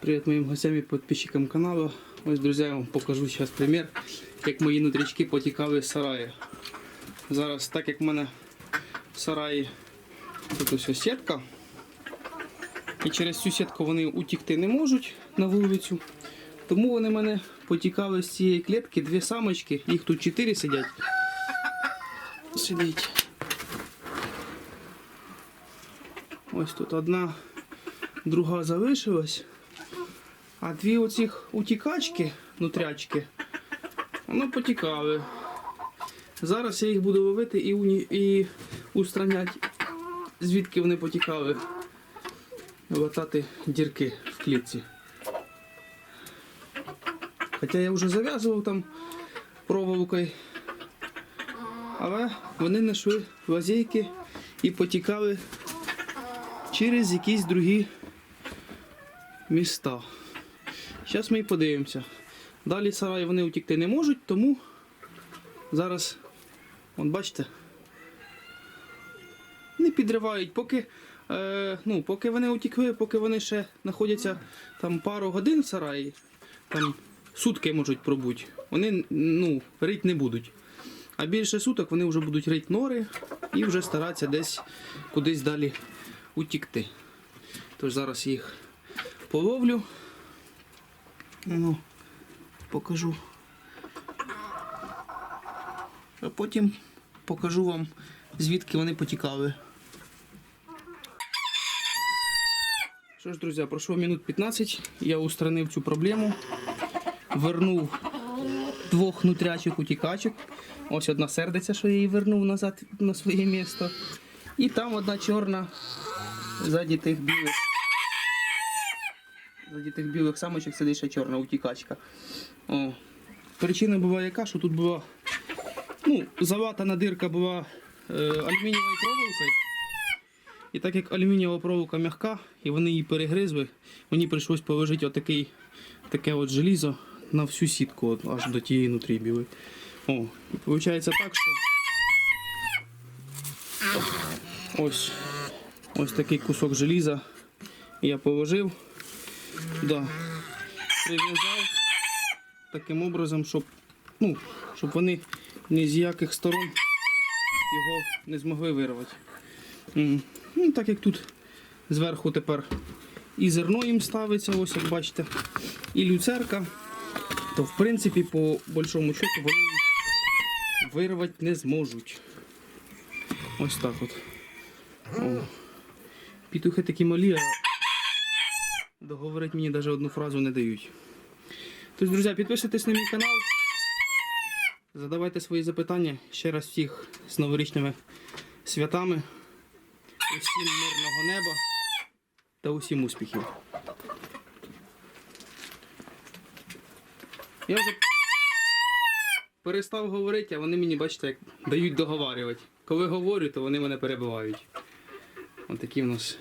Привет моим гостям и подписчикам канала. Ось, друзья, я вам покажу зараз примір, як мої нутрячки потікали з сараї. Зараз, так як в мене в сараї тут ось сітка, і через цю сітку вони утікти не можуть на вулицю, тому вони мене потікали з цієї клітки дві самочки, їх тут чотири сидять. Сидить. Ось тут одна, друга залишилась. А дві оцих утікачки, нутрячки, воно потікали. Зараз я їх буду ловити і, уні... і устраняти, звідки вони потікали. Латати дірки в клітці. Хоча я вже зав'язував там проволокою. Але вони знайшли лазейки і потікали через якісь другі міста. Зараз ми і подивимося. Далі сараї вони утікти не можуть, тому зараз, вон бачите, не підривають, поки, е, ну, поки вони утікли, поки вони ще знаходяться там пару годин в сараї, там сутки можуть пробути, вони ну, рить не будуть. А більше суток вони вже будуть рить нори і вже старатися десь кудись далі утікти. Тож зараз їх половлю. Ну, покажу. А потім покажу вам, звідки вони потікали. Що ж, друзі, пройшло минут 15. Я устранив цю проблему. Вернув двох нутрячих утікачок. Ось одна сердиця, що я її вернув назад на своє місто. І там одна чорна ззаді тих білих. Ззаді тих білих самочок сидить ще чорна утікачка. О. Причина була яка, що тут була ну, залатана дирка була е, алюмінієвою проволокою. І так як алюмінієва проволока м'яка, і вони її перегризли, мені прийшлось положити отакий, таке от желізо на всю сітку, от, аж до тієї нутрі білої. О, і виходить так, що ось, ось такий кусок желіза я положив. Да. Прив'язав таким образом, щоб, ну, щоб вони ні з яких сторон його не змогли вирвати. Ну, так як тут зверху тепер і зерно їм ставиться, ось як бачите, і люцерка, то в принципі по большому счету вони вирвати не зможуть. Ось так от. О. Петухи такі малі, а договорити мені навіть одну фразу не дають. Тож, друзі, підписуйтесь на мій канал. Задавайте свої запитання. Ще раз всіх з новорічними святами. Усім мирного неба та усім успіхів. Я вже перестав говорити, а вони мені, бачите, як дають договарювати. Коли говорю, то вони мене перебивають. Ось такі в нас